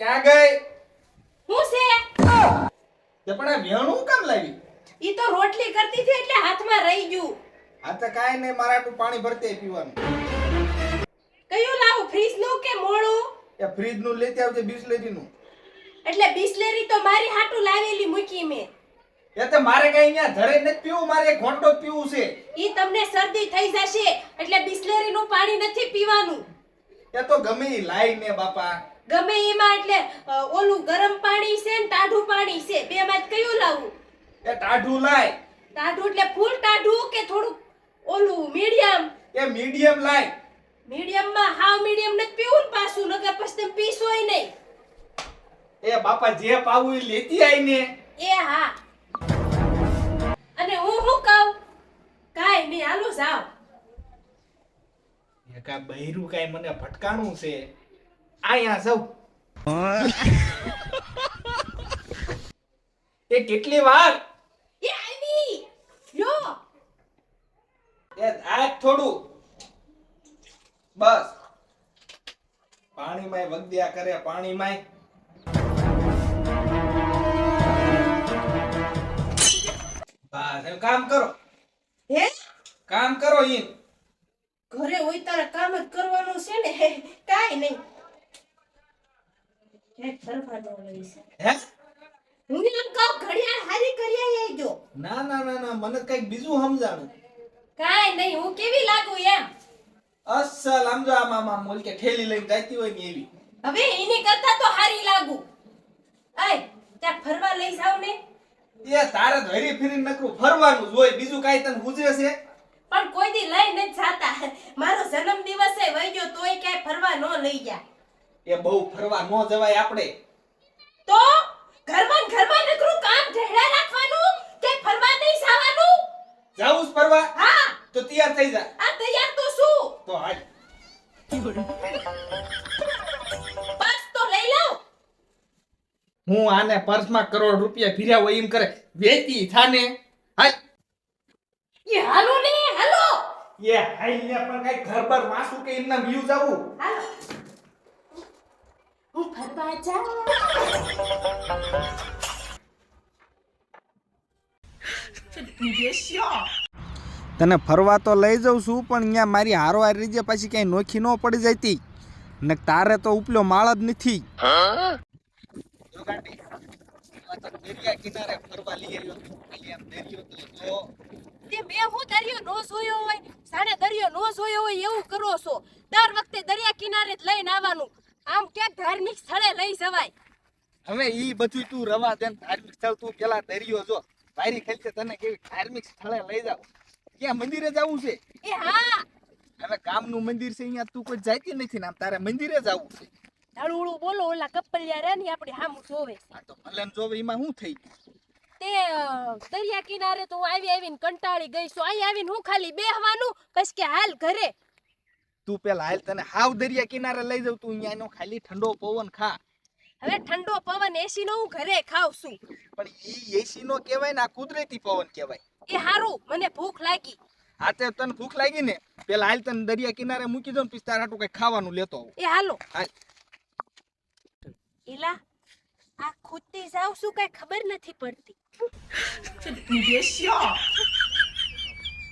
ક્યાં ગઈ? હું છે? તે પણ આ વેણું કેમ લાવી? ઈ તો રોટલી કરતી હતી એટલે હાથમાં રહી ગયું. આ તો કાઈ નહીં મારા આટલું પાણી ભરતે પીવાનું કયું લાવું ફ્રીજનું કે મોળું એ ફ્રીજનું લેતી આવજે બિસ્લેરી નું એટલે બિસ્લેરી તો મારી હાટુ લાવેલી મૂકી મેં. એ તો મારે કઈ અહીંયા ધરે નથી પીવું મારે ઘોંટો પીવું છે. ઈ તમને શરદી થઈ જશે એટલે બિસ્લેરી નું પાણી નથી પીવાનું. એ તો ગમે લાઈ ને બાપા. ગમે એમાં એટલે ઓલું ગરમ પાણી છે ને ટાઢું પાણી છે બે માં કયું લાવું? એ ટાઢું લાય. ટાઢું એટલે ફૂલ ટાઢું કે થોડું ઓલું મીડિયમ? એ મીડિયમ લાય. મીડિયમમાં હાવ મીડિયમ ને પીવું ને પાછું નકર પછી તમે પીશોય નહીં. એ બાપા જે પાવું એ લેતી આઈ ને. એ હા. અને હું શું કહું? કાઈ નહીં હાલો જાવ એ કા બૈરું કાઈ મને ભટકાણું છે. આયા સૌ. એ કેટલી વાર? એ આવી લો. એ આ થોડું. બસ. પાણીમાંય વગદ્યા કરે પાણીમાંય. બસ એમ કામ કરો. હે? કામ કરો ઈ. ઘરે હોય તારે કામ જ કરવાનું છે ને? કાઈ નહીં ક્યાંક ફરવાનો હોય છે હે? હું એમ કહું ઘડિયાળ હારી કરી આવજો ના ના ના ના મને કંઈક બીજું સમજાણું કાઈ નહીં હું કેવી લાગુ એમ? અસલ સમજો આમ આમ આમ ઓલી કે ઠેલી લઈને જાતી હોય ને એવી. હવે એની કરતા તો હારી લાગુ. આય ત્યાં ફરવા લઈ જાવ ને? એ તારે તો હરી ફરીને નકરું ફરવાનું જોઈ બીજું કાંઈ તને ગુજરે છે? પણ કોઈ દી લઈ નથી જાતા. મારો જન્મ દિવસે વહી ગયો તોય ક્યાંય ફરવા ન લઈ ગયા. એ બહુ ફરવા ન જવાય આપણે. તો ઘરમાં ઘરમાં નકરું કામ ઢેડા રાખવાનું કે ફરવા નહીં જવાનું? જાવું જ ફરવા? હા. તો તૈયાર થઈ જા. આ તૈયાર તો શું? તો હાલ. પર્સ તો લઈ લો હું આને પર્સમાં કરોડ રૂપિયા ફીર્યા હોય એમ કરે. વેચી થાને. હાલ. એ હાલો ને હાલો. એ હાલ ને પણ કઈ ઘર પર માસું કે એમના વ્યૂ જાવું હાલો. ફરવા જાઉં તને ફરવા તો લઈ જાઉં છું પણ અહીંયા મારી હારો હારી રીજે પછી ક્યાંય નોખી ન પડી જતી. ને તારે તો ઉપલો માળ જ નથી. તો તે મેં હું દરિયો નો જોયો હોય સાને દરિયો નો જોયો હોય એવું કરો છો. દર વખતે દરિયા કિનારે જ લઈને આવવાનું. આમ ક્યાંક ધાર્મિક સ્થળે લઈ જવાય? હવે ઈ બધું તું રવા દે ધાર્મિક સ્થળ તું પેલા દરિયો જો. તારી ખેલ તને કેવી ધાર્મિક સ્થળે લઈ જાવ. ક્યાં મંદિરે જવું છે? એ હા. હવે ગામનું મંદિર છે અહીંયા તું કોઈ જાતી નથી ને આમ તારે મંદિરે જવું છે. ધાડુડું બોલો ઓલા કપલિયા રે ને આપણી હામું જોવે આ તો ભલે જોવે એમાં શું થઈ તે દરિયા કિનારે તો આવી આવીને કંટાળી ગઈ છું. અહીં આવીને હું ખાલી બેહવાનું કશ કે હાલ ઘરે. તું પેલા હાલ તને હાવ દરિયા કિનારે લઈ જાઉં તું અહીંયા ખાલી ઠંડો પવન ખા. હવે ઠંડો પવન એસી નો હું ઘરે ખાવ છું. પણ ઈ એસી નો કહેવાય ને આ કુદરતી પવન કહેવાય. એ હારું મને ભૂખ લાગી. હા તે તને ભૂખ લાગી ને પેલા હાલ તને દરિયા કિનારે મૂકી દઉં ને પછી તારા હાટું કઈ ખાવાનું લેતો આવું. એ હાલો. હાલ. ઈલા આ ખુદતી જાવ શું કઈ ખબર નથી પડતી.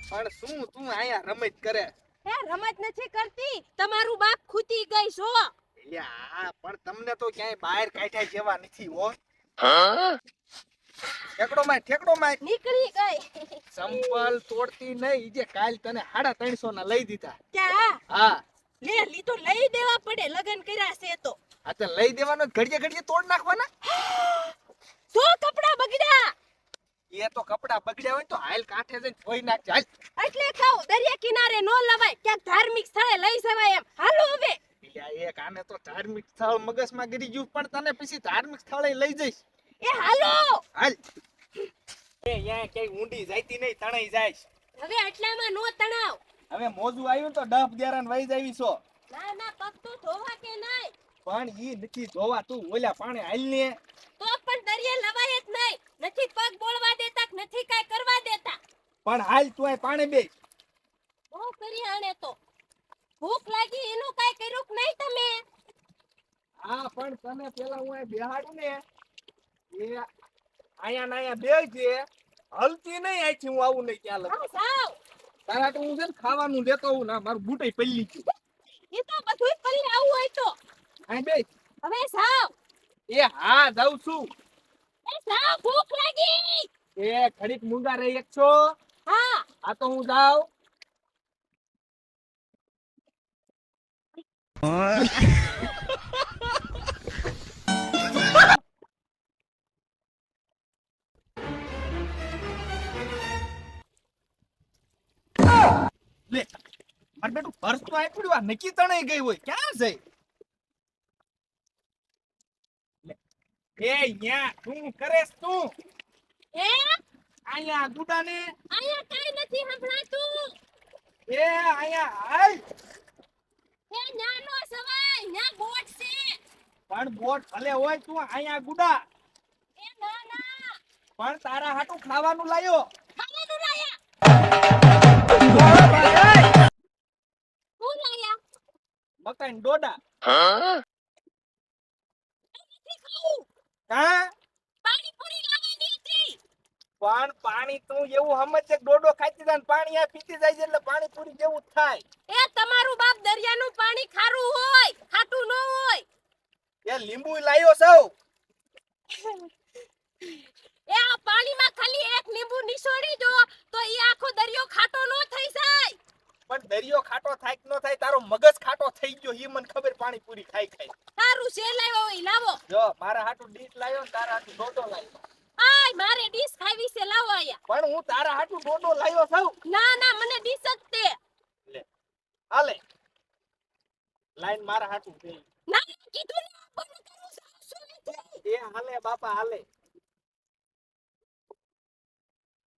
પણ શું તું અહીંયા રમત કરે? હે રમત નથી કરતી? તમારું બાપ ખૂતી ગઈ છો લ્યા પણ તમને તો ક્યાંય બહાર કાઢ્યા જેવા નથી હો. ઠેકડો માં ઠેકડો માં નીકળી ગઈ. સંપલ તોડતી નહીં જે કાલ તને સાડા ત્રણસો ના લઈ દીધા. ક્યાં? હા. લે લી તો લઈ દેવા પડે લગન કર્યા છે તો. આ તો લઈ દેવાનો ઘડીએ ઘડીએ તોડ નાખવાના? જો કપડા બગડ્યા. એ તો કપડા બગડ્યા હોય તો હાલ કાંઠે જઈને ધોઈ નાખજે હાલ. એટલે કહું દરિયા કિનારે નો લવાય ક્યાંક ધાર્મિક સ્થળે લઈ જવાય એમ. હાલો હવે. એક આને તો ધાર્મિક સ્થળ મગજમાં ગરી ગયું પણ તને પછી ધાર્મિક સ્થળે લઈ જઈશ. એ હાલો. હાલ. એ અહીંયા કે ઊંડી જાતી નહીં તણાઈ જાય હવે આટલામાં નો તણાવ. હવે મોજું આવ્યું તો ડફ દેરાન વહી જાવી છો ના ના પગ તો ધોવા કે નહીં? પણ ઈ નથી ધોવા તું ઓલા પાણી હાલ ને. તો પણ દરિયે લવાય જ નહીં. નથી પગ બોળવા દેતા કે નથી કાઈ કરવા દેતા પણ હાલ તું આ પાણી બે. બહુ કરી આણે તો. ભૂખ લાગી એનું કાઈ કર્યું નહીં તમે? હા પણ તમે પેલા હું અહીં બેહાડું ને એ આયા ના આયા બેય છે. હલતી નહીં આથી હું આવું નહીં ક્યાં લગી સાવ તારા તો હું છે ને ખાવાનું લેતો હું ના મારું બૂટે પલ્લી છું. એ તો બધું પલ્લે આવું હોય તો. અહીં બે. હવે સાવ. એ હા જાઉં છું. એ સાવ ભૂખ લાગી. એ ઘડીક મૂંગા રહી એક છો. આ તો હું જાઉં લે મારે બેટું પર્સ તો આઈ પડ્યું આ નક્કી તણાઈ ગઈ હોય ક્યાં જઈ. એ ન્યા તું કરેસ તું. એ અહીંયા ગુડાને અહીંયા કઈ નથી સંભળાતું એ અહીંયા હાલ એ નાનો સવાય ના બોટ છે. પણ બોટ ભલે હોય તું અહીંયા ગુડા. એ નાના. પણ તારા હાટું ખાવાનું લાયો. ખાવાનું લાયા. હું લાયા? મકાઈ ડોડા નથી ખાવું. હા હતી પણ પાણી તું એવું સમજ ડોડો ખાતી જાય પાણી આ પીતી જાય એટલે પાણી પૂરી જેવું થાય. એ તમારું બાપ દરિયાનું પાણી ખારું હોય ખાટું ન હોય. એ લીંબુ લાયો સૌ. એ આ પાણીમાં ખાલી એક લીંબુ નિસોડી દો તો એ આખો દરિયો ખાટો ન થઈ જાય. પણ દરિયો ખાટો થાય કે ન થાય તારો મગજ ખાટો થઈ ગયો ઈ મને ખબર પાણી પૂરી ખાઈ ખાઈ. તારું છે લાવ્યો લાવો. જો મારા હાટું ડીટ લાયો ને તારા હાટું ડોડો લાયો. આય મારે ડીશ ખાવી છે લાવો આયા પણ હું તારા હાટુ ડોડો લાવ્યો છું. ના ના મને ડીશ જ તે લે હાલે. લાઈન મારા હાટુ દે. ના કીધું ને બંધ કરું છું, એ હાલે બાપા હાલે.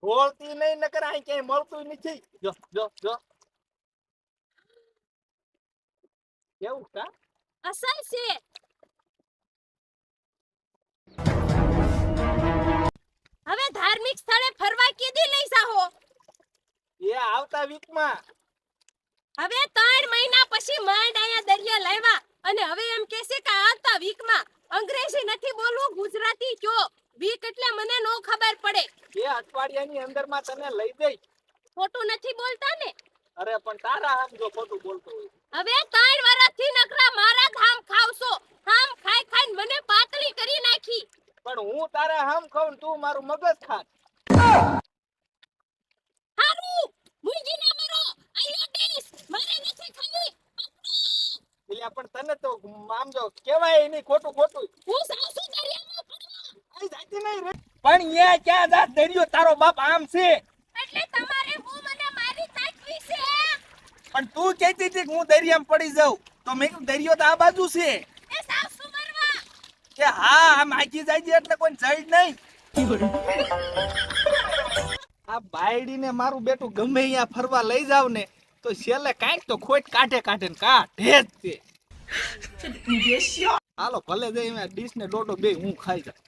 બોલતી નહીં નકર અહીં ક્યાંય મળતું નથી. જો જો જો. કેવું કા? અસલ છે. ધાર્મિક સ્થળે ફરવા કેદી લઈ જાહો. એ આવતા વીકમાં. હવે ત્રણ મહિના પછી માંડ આયા દરિયા લાવ્યા અને હવે એમ કહેશે કે આવતા વીકમાં અંગ્રેજી નથી બોલવું ગુજરાતી કયો વીક એટલે મને નો ખબર પડે. એ અઠવાડિયાની અંદરમાં તને લઈ જઈ ખોટું નથી બોલતા ને? અરે પણ તારા આમ જો ખોટું બોલતો હોય. હવે ત્રણ વર્ષથી નકરા મારા ધામ ખાવશો. હામ ખાઈ ખાઈને મને પાતળી કરી નાખી. પણ હું તારા હમ ખાઉં તું મારું મગજ ખા. હારું! મુંજી ના મરો! આયો ડીશ મારે નથી ખાવી! એટલે પણ તને તો આમ જો કેવાય નહીં ખોટું ખોટું. હું જાઉં દરિયામાં પડવા. અહીં જાતી નહીં રે. પણ ન્યા ક્યાં જાત દરિયો? તારો બાપ આમ છે. એટલે તમારે હું મને મારી નાખવી છે પણ તું કહેતી હતી કે હું દરિયામાં પડી જાઉં. તો મેં કીધું દરિયો તો આ બાજુ છે. કે હા આમ આગી જાય છે એટલે કોઈ જઈ નહીં. આ બાયડીને મારું બેટું ગમે અહીંયા ફરવા લઈ જાવ ને તો છેલ્લે કાંઈક તો ખોટ કાઢે કાઢે ને કાઢે જ તે. હાલો ભલે જઈ ડીશ ને ડોડો બે હું ખાઈ જાઉં.